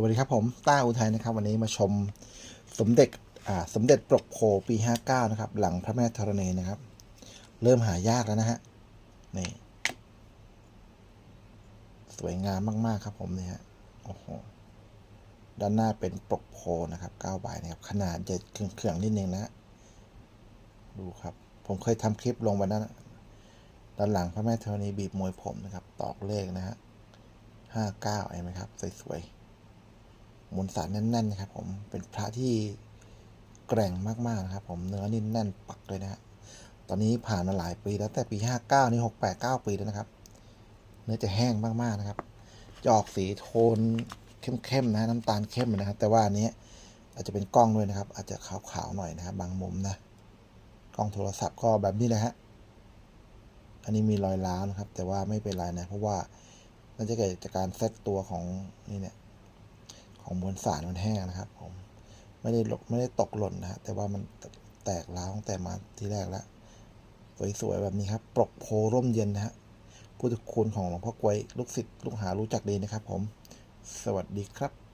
วัสดีครับผมต้าอุทัยนะครับ วันนี้มาชมสมเด็จอ่าสมเด็จปรกโพปี 59 นะครับ หลังพระแม่ธรณีนะครับ เริ่มหายากแล้วนะฮะนี่สวยงามมากๆครับผมเนี่ยฮะโอ้โหด้านหน้าเป็นปรกโพนะครับ9ใบนะครับ ขนาดจะเครื่องๆนิดนึงนะดูครับ ผมเคยทำคลิปลงไปนั้นด้านหลังพระแม่ธรณีบีบมวยผมนะครับ ตอกเลขนะฮะ59เห็นไหมครับสวยๆ มวลสารแน่นๆนะครับ ผมเป็นพระที่แกร่งมากๆนะครับ ผมเนื้อนี่แน่นปักเลยนะฮะตอนนี้ผ่านมาหลายปีแล้วแต่ปี 59 นี่ 6 8 9 ปีแล้วนะครับ เนื้อจะแห้งมากๆนะครับจะออกสีโทนเข้มๆนะน้ำตาลเข้มนะครับ แต่ว่าอันนี้อาจจะเป็นกล้องด้วยนะครับ อาจจะขาวๆหน่อยนะครับ บางมุมนะกล้องโทรศัพท์ก็แบบนี้แหละฮะอันนี้มีรอยร้าวนะครับ แต่ว่าไม่เป็นไรนะ เพราะว่าน่าจะเกิดจากการเซตตัวของนี่เนี่ย ของมวลสารมันแห้งนะครับ ผมไม่ได้ลกไม่ได้ตกหล่นนะฮะแต่ว่ามันแตกร้าวตั้งแต่มาที่แรกแล้วสวยๆแบบนี้ครับปรกโพร่มเย็นนะฮะพุทธคุณของหลวงพ่อกวยลูกศิษย์ลูกหารู้จักดีนะครับ ผม สวัสดีครับ